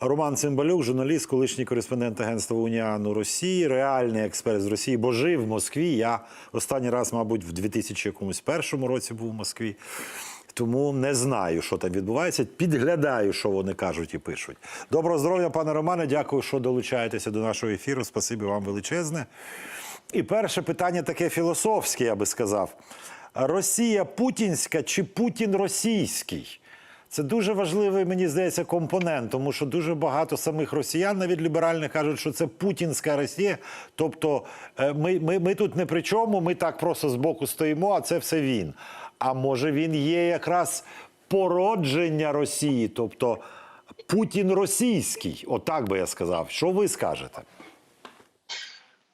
Роман Цимбалюк, журналіст, колишній кореспондент агентства Уніану Росії, реальний експерт з Росії, бо жив в Москві. Я останній раз, мабуть, в 2001 році був в Москві. Тому не знаю, що там відбувається. Підглядаю, що вони кажуть і пишуть. Доброго здоров'я, пане Романе. Дякую, що долучаєтеся до нашого ефіру. Спасибі вам величезне. І перше питання таке філософське, я би сказав: Росія путінська чи Путін російський? Це дуже важливий, мені здається, компонент, тому що дуже багато самих росіян, навіть ліберальних, кажуть, що це путінська Росія. Тобто е, ми, ми, ми тут не при чому, ми так просто збоку стоїмо, а це все він. А може він є якраз породження Росії, тобто Путін російський, отак би я сказав. Що ви скажете?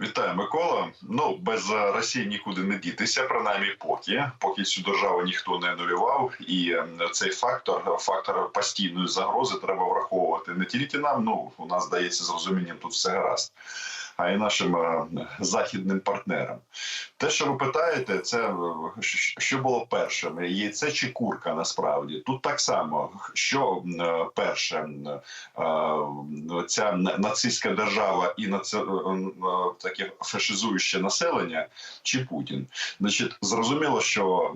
Вітаю, Микола. Ну без е, Росії нікуди не дітися, принаймні поки поки цю державу ніхто не анулював, і е, цей фактор, фактор постійної загрози, треба враховувати не тільки нам. Ну у нас здається, з розумінням тут все гаразд, а й нашим е, західним партнерам. Те, що ви питаєте, це е, що було першим? Яйце чи курка? Насправді тут так само, що е, перше ця нацистська держава і наці... таке фашизуюче населення чи Путін. Значить, зрозуміло, що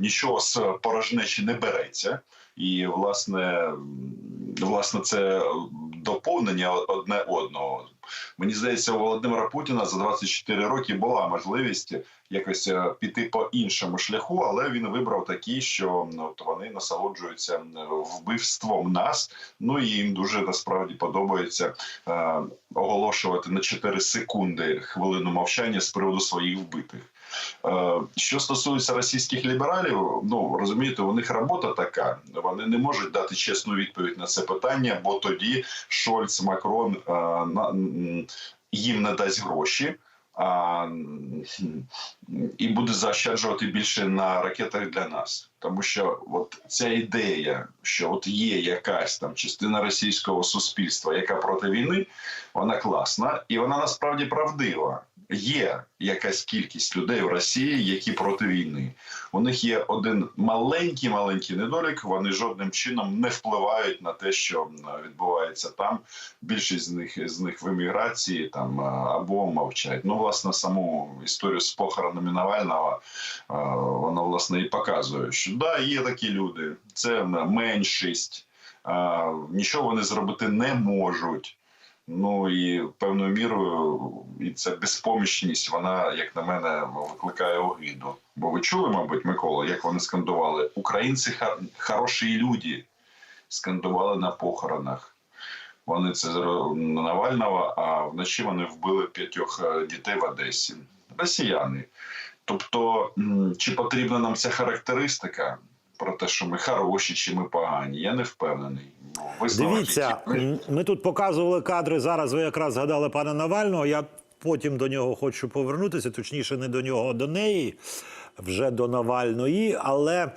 нічого з порожнечі не береться, і власне, власне, це доповнення одне одного. Мені здається, у Володимира Путіна за 24 роки була можливість якось е, піти по іншому шляху, але він вибрав такий, що ну, от вони насолоджуються вбивством нас. Ну і їм дуже насправді подобається е, оголошувати на 4 секунди хвилину мовчання з приводу своїх вбитих. Е, Що стосується російських лібералів, ну розумієте, у них робота така. Вони не можуть дати чесну відповідь на це питання, бо тоді Шольц, Макрон е, їм не дасть гроші. А, і буде заощаджувати більше на ракетах для нас, тому що от ця ідея, що от є якась там частина російського суспільства, яка проти війни, вона класна і вона насправді правдива. Є якась кількість людей в Росії, які проти війни. У них є один маленький маленький недолік. Вони жодним чином не впливають на те, що відбувається там. Більшість з них з них в еміграції там або мовчать. Ну, власне, саму історію з похоронами Навального вона власне і показує, що да, є такі люди, це меншість, нічого вони зробити не можуть. Ну і певною мірою і ця безпомічність, вона, як на мене, викликає огиду. Бо ви чули, мабуть, Микола, як вони скандували Українці хар- хороші люди скандували на похоронах. Вони це на Навального, а вночі вони вбили п'ятьох е, дітей в Одесі. Росіяни. Тобто, чи потрібна нам ця характеристика про те, що ми хороші, чи ми погані? Я не впевнений. Ну, висновок, Дивіться, ми- ми тут показували кадри. Зараз ви якраз згадали пана Навального. Я потім до нього хочу повернутися, точніше, не до нього, а до неї, вже до Навальної. Але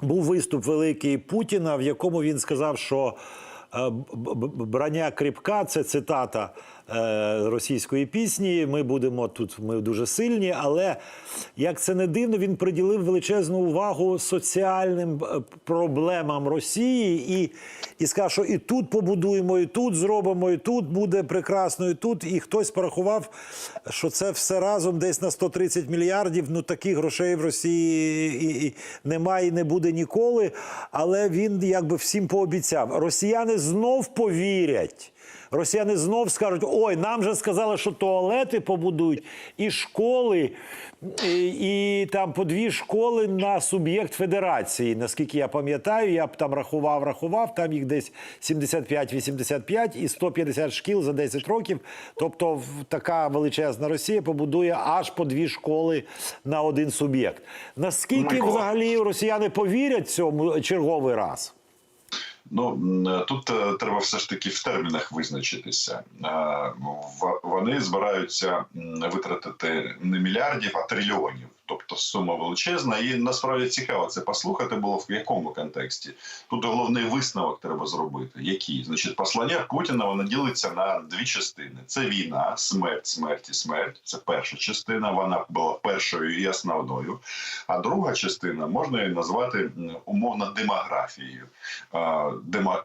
був виступ великий Путіна, в якому він сказав, що е, б- б- броня кріпка це цитата е, російської пісні. Ми будемо тут, ми дуже сильні, але як це не дивно, він приділив величезну увагу соціальним е, проблемам Росії і, і сказав, що і тут побудуємо, і тут зробимо, і тут буде прекрасно, і тут. І хтось порахував, що це все разом десь на 130 мільярдів. Ну таких грошей в Росії і, і немає і не буде ніколи. Але він якби всім пообіцяв. Росіяни знов повірять. Росіяни знов скажуть: ой, нам же сказали, що туалети побудують, і школи, і, і там по дві школи на суб'єкт федерації. Наскільки я пам'ятаю, я б там рахував, рахував, там їх десь 75-85 і 150 шкіл за 10 років. Тобто, така величезна Росія побудує аж по дві школи на один суб'єкт. Наскільки взагалі росіяни повірять цьому черговий раз? Ну тут е, треба все ж таки в термінах визначитися. Е, Вони збираються витратити не мільярдів, а трильйонів. Тобто сума величезна. І насправді цікаво це послухати було в якому контексті. Тут головний висновок треба зробити. Який? Значить, послання Путіна воно ділиться на дві частини: це війна, смерть, смерть і смерть. Це перша частина. Вона була першою і основною. А друга частина можна її назвати умовно демографією.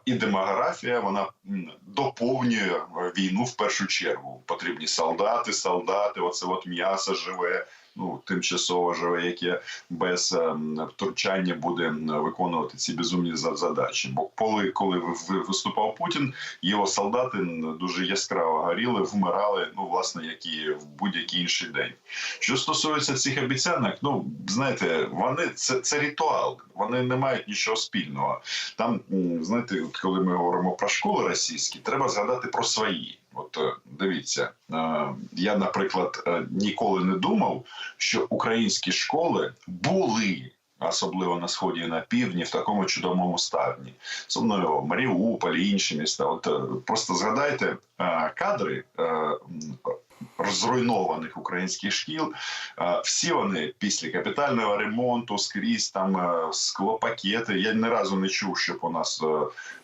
І демографія вона доповнює війну в першу чергу. Потрібні солдати, солдати, оце от м'ясо живе. Ну, тимчасово живе, яке без ем, втручання буде виконувати ці безумні за- задачі. Бо коли, коли ви- ви- виступав Путін, його солдати дуже яскраво горіли, вмирали, ну власне, як і в будь-який інший день. Що стосується цих обіцянок, ну знаєте, вони це, це ритуал, вони не мають нічого спільного. Там, знаєте, от коли ми говоримо про школи російські, треба згадати про свої. От е, дивіться, е, я, наприклад, е, ніколи не думав, що українські школи були. Особливо на сході і на півдні в такому чудовому стані. сумною Маріуполь, інші міста. От просто згадайте кадри е, м, зруйнованих українських шкіл. Е, Всі вони після капітального ремонту скрізь там е, склопакети. Я ні разу не чув, щоб у нас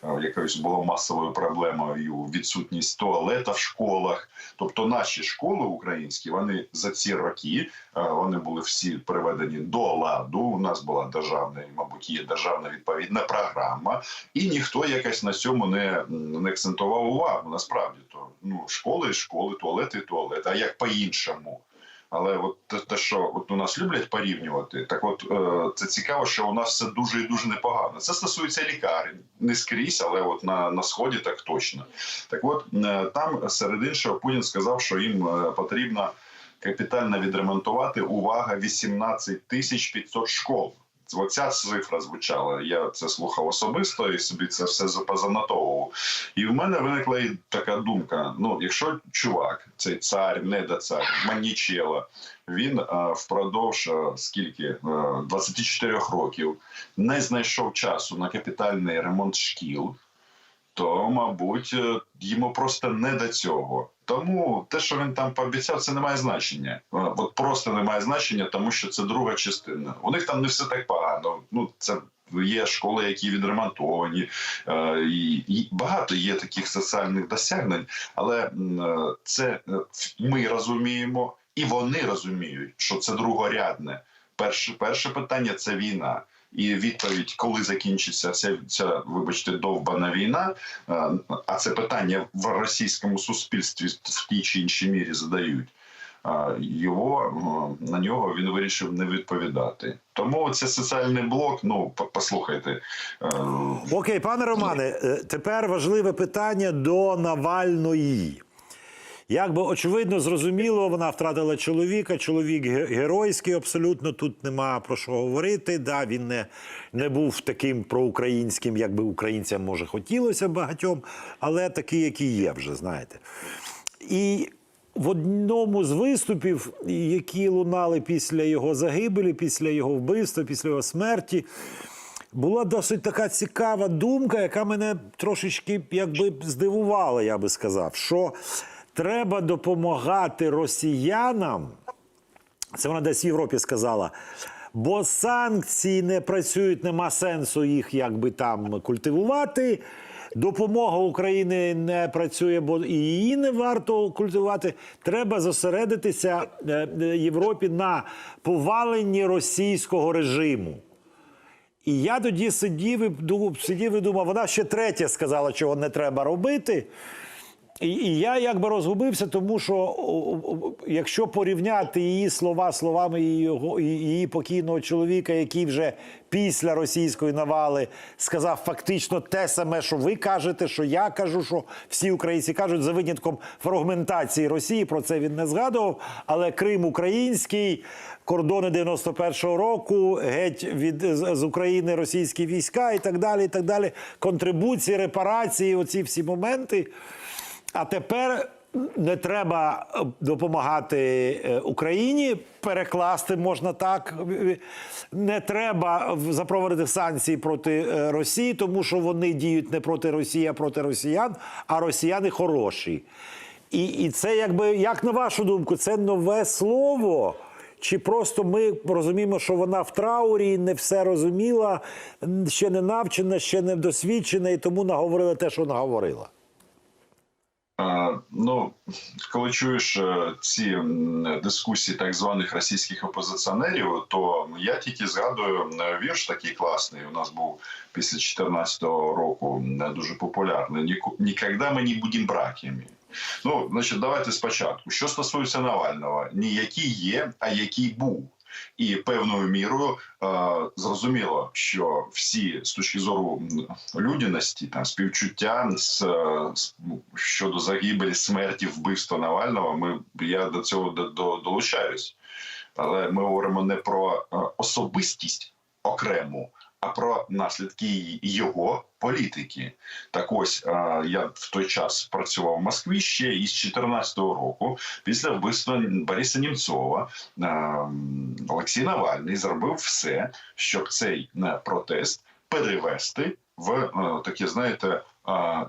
е, якоюсь було масовою проблемою відсутність туалета в школах. Тобто наші школи українські вони за ці роки вони були всі приведені до ладу. У нас була державна, мабуть, є державна відповідна програма, і ніхто якось на цьому не, не акцентував увагу. Насправді то ну школи, школи, туалети, і туалети. А як по-іншому? Але от те, те, що от у нас люблять порівнювати, так от е, це цікаво, що у нас все дуже і дуже непогано. Це стосується лікарень, не скрізь, але от на, на сході так точно. Так от е, там серед іншого Путін сказав, що їм е, потрібно капітально відремонтувати увага 18 тисяч 500 школ. Оця цифра звучала. Я це слухав особисто і собі це все запозанотовував. І в мене виникла така думка: ну, якщо чувак, цей цар, недоцар, Манічела, він а, впродовж а, скільки а, 24 років не знайшов часу на капітальний ремонт шкіл, то, мабуть, е, йому просто не до цього. Тому те, що він там пообіцяв, це не має значення. Е, От просто не має значення, тому що це друга частина. У них там не все так погано. Ну це. Є школи, які відремонтовані, е, і, багато є таких соціальних досягнень, але це ми розуміємо, і вони розуміють, що це другорядне. Перше, перше питання це війна. І відповідь, коли закінчиться ця, ця вибачте, довбана війна, е, а це питання в російському суспільстві в тій чи іншій мірі задають. е, Його е, на нього він вирішив не відповідати. Тому це соціальний блок. Ну послухайте, Окей, пане Романе, тепер важливе питання до Навальної. Як би очевидно, зрозуміло, вона втратила чоловіка. Чоловік геройський, абсолютно тут нема про що говорити. Да, він не, не був таким проукраїнським, як би українцям може хотілося багатьом, але такий, який є вже, знаєте. І в одному з виступів, які лунали після його загибелі, після його вбивства, після його смерті, була досить така цікава думка, яка мене трошечки якби здивувала, я би сказав, що треба допомагати росіянам. Це вона десь в Європі сказала. Бо санкції не працюють, нема сенсу їх якби там культивувати. Допомога України не працює, бо і її не варто культивувати. Треба зосередитися е, е, Європі на поваленні російського режиму. І я тоді сидів і сидів і думав, вона ще третє сказала, чого не треба робити. І, і я якби розгубився, тому що якщо порівняти її слова словами її, її покійного чоловіка, який вже після російської навали сказав фактично те саме, що ви кажете, що я кажу, що всі українці кажуть, за винятком фрагментації Росії, про це він не згадував. Але Крим український, кордони 91-го року, геть від з України російські війська і так далі. і так далі. Контрибуції, репарації, оці всі моменти. А тепер не треба е, допомагати е, Україні, перекласти можна так. Не треба запровадити санкції проти е, Росії, тому що вони діють не проти Росії, а проти росіян, а росіяни хороші. І, і це якби, як на вашу думку, це нове слово? Чи просто ми розуміємо, що вона в траурі, не все розуміла, ще не навчена, ще не досвідчена, і тому наговорила те, що наговорила? Ну, коли чуєш е, ці дискусії так званих російських опозиціонерів, то я тільки згадую вірш такий класний. У нас був після 2014 року дуже популярний. «Ніку- Ніколи ми не будемо братями. Ну, значить, давайте спочатку. Що стосується Навального, не який є, а який був. І певною мірою е, зрозуміло, що всі з точки зору людяності, там співчуття з, е, з- ну, щодо загибелі, смерті, вбивства Навального, ми я до цього до, до, долучаюсь. Але ми говоримо не про е, особистість окрему, про наслідки його політики. Так ось е, я в той час працював в Москві ще із 2014 року, після вбивства Бориса Німцова. е, Олексій Навальний зробив все, щоб цей е, протест перевести в таке, знаєте,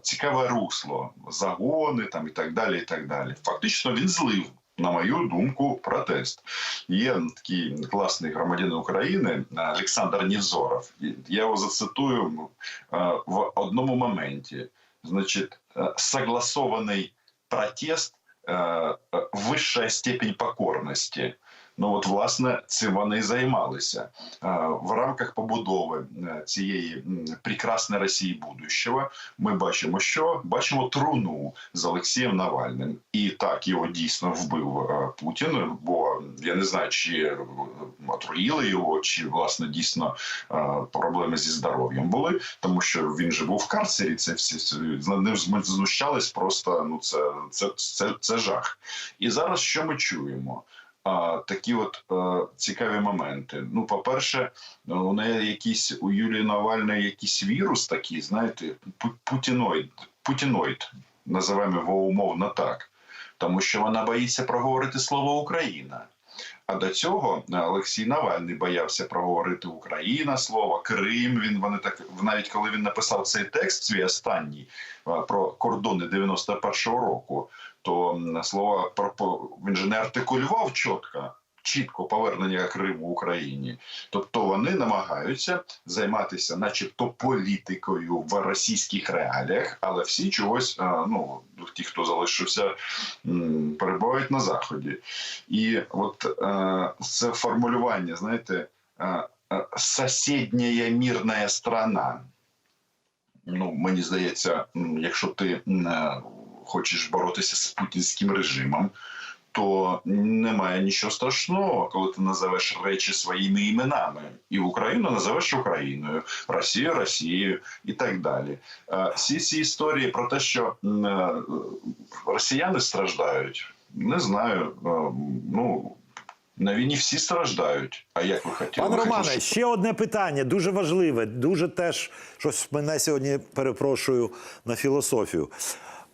цікаве русло, загони там і так далі. І так далі. Фактично він злив. На мою думку, протест є такий класний громадянин України е, Олександр Нівзоров. І Я його зацитую е, в одному моменті. Значить, е, согласований протест е, е, вища степень покорності. Ну от власне цим вони займалися Е, в рамках побудови е, цієї прекрасної Росії будущого. Ми бачимо, що бачимо труну з Олексієм Навальним, і так його дійсно вбив е, Путін. Бо я не знаю, чи отруїли його, чи власне дійсно проблеми зі здоров'ям були, тому що він же був в карцері. Це всі ним знущались. Просто ну це, це, це, це жах. І зараз що ми чуємо? Такі от е, цікаві моменти. Ну, по-перше, у неї якийсь у Юлії Навальної якийсь вірус такий, знаєте, пу- путіноїд, путіноїд, називаємо його умовно так, тому що вона боїться проговорити слово Україна. А до цього е, Олексій Навальний боявся проговорити Україна, слово Крим. Він вони так навіть коли він написав цей текст, свій останній е, про кордони 91-го року, то м, слово про він же не артикулював чітко. Чітко повернення Криму Україні, тобто вони намагаються займатися, начебто, політикою в російських реаліях, але всі чогось, е, ну ті, хто залишився, перебувають на заході. І от е, це формулювання, знаєте, е, сусідня мирна страна. Ну, мені здається, якщо ти хочеш боротися з путінським режимом, то немає нічого страшного, коли ти називеш речі своїми іменами. І Україну називеш Україною, Росію Росією і так далі. Е, Всі ці історії про те, що е, росіяни страждають, не знаю. е, Ну на війні всі страждають. А як ви хотіли? Пане Романе, ще одне питання, дуже важливе, дуже теж щось мене сьогодні перепрошую на філософію.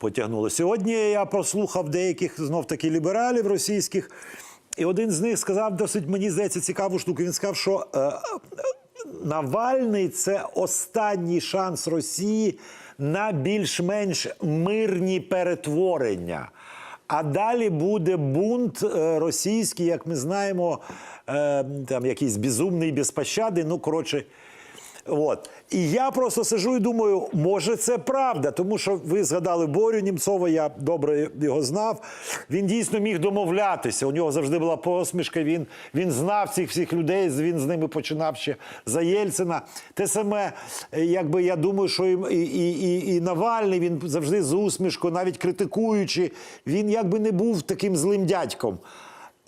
Потягнуло. Сьогодні я прослухав деяких знов таки лібералів російських, і один з них сказав досить, мені здається, цікаву штуку. Він сказав, що е, Навальний це останній шанс Росії на більш-менш мирні перетворення. А далі буде бунт е, російський, як ми знаємо, е, там якийсь безумний, безпощадний. Ну, коротше, От. І я просто сижу і думаю, може це правда, тому що ви згадали Борю Німцова, я добре його знав. Він дійсно міг домовлятися. У нього завжди була посмішка. Він, він знав цих всіх людей, він з ними починав ще за Єльцина. Те саме, е, якби я думаю, що і, і, і, і Навальний він завжди з усмішкою, навіть критикуючи, він якби не був таким злим дядьком.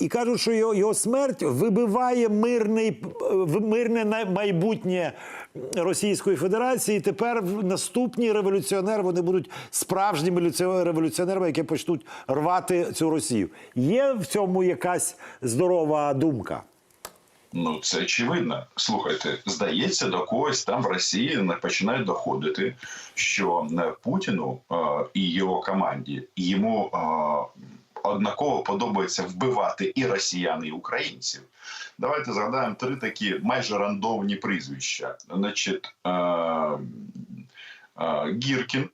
І кажуть, що його, його смерть вибиває мирний, е, мирне майбутнє Російської Федерації. І тепер наступні революціонери вони будуть справжніми люці- революціонерами, які почнуть рвати цю Росію. Є в цьому якась здорова думка? Ну, це очевидно. Слухайте, здається, до когось там в Росії не починають доходити, що Путіну е, і його команді йому е, однаково подобається вбивати і росіян, і українців. Давайте згадаємо три такі майже рандомні прізвища. Значить, е, е, Гіркін,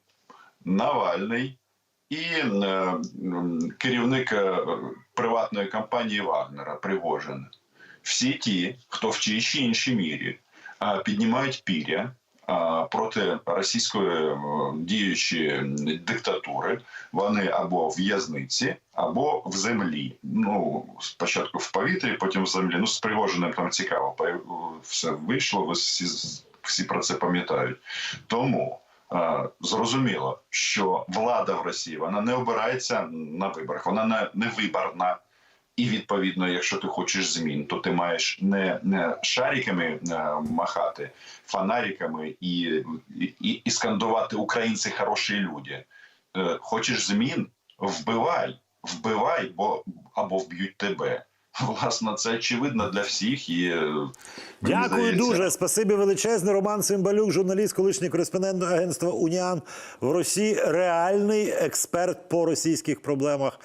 Навальний і е, керівник е, приватної компанії Вагнера Пригожин. Всі ті, хто в тій чи іншій мірі е, піднімають пір'я проти російської е, діючої диктатури, вони або в в'язниці, або в землі. Ну, спочатку в повітрі, потім в землі. Ну, з Пригожиним там цікаво, все вийшло, ви всі, всі про це пам'ятають. Тому е, зрозуміло, що влада в Росії вона не обирається на виборах, вона не, не виборна. І відповідно, якщо ти хочеш змін, то ти маєш не, не шариками е, махати, фонариками і, і, і скандувати українці хороші люди. Е, хочеш змін? Вбивай, вбивай, бо або вб'ють тебе. Власне, це очевидно для всіх. І, е, Дякую здається, дуже. Спасибі величезне. Роман Цимбалюк, журналіст, колишній кореспондент агентства Уніан в Росії, реальний експерт по російських проблемах.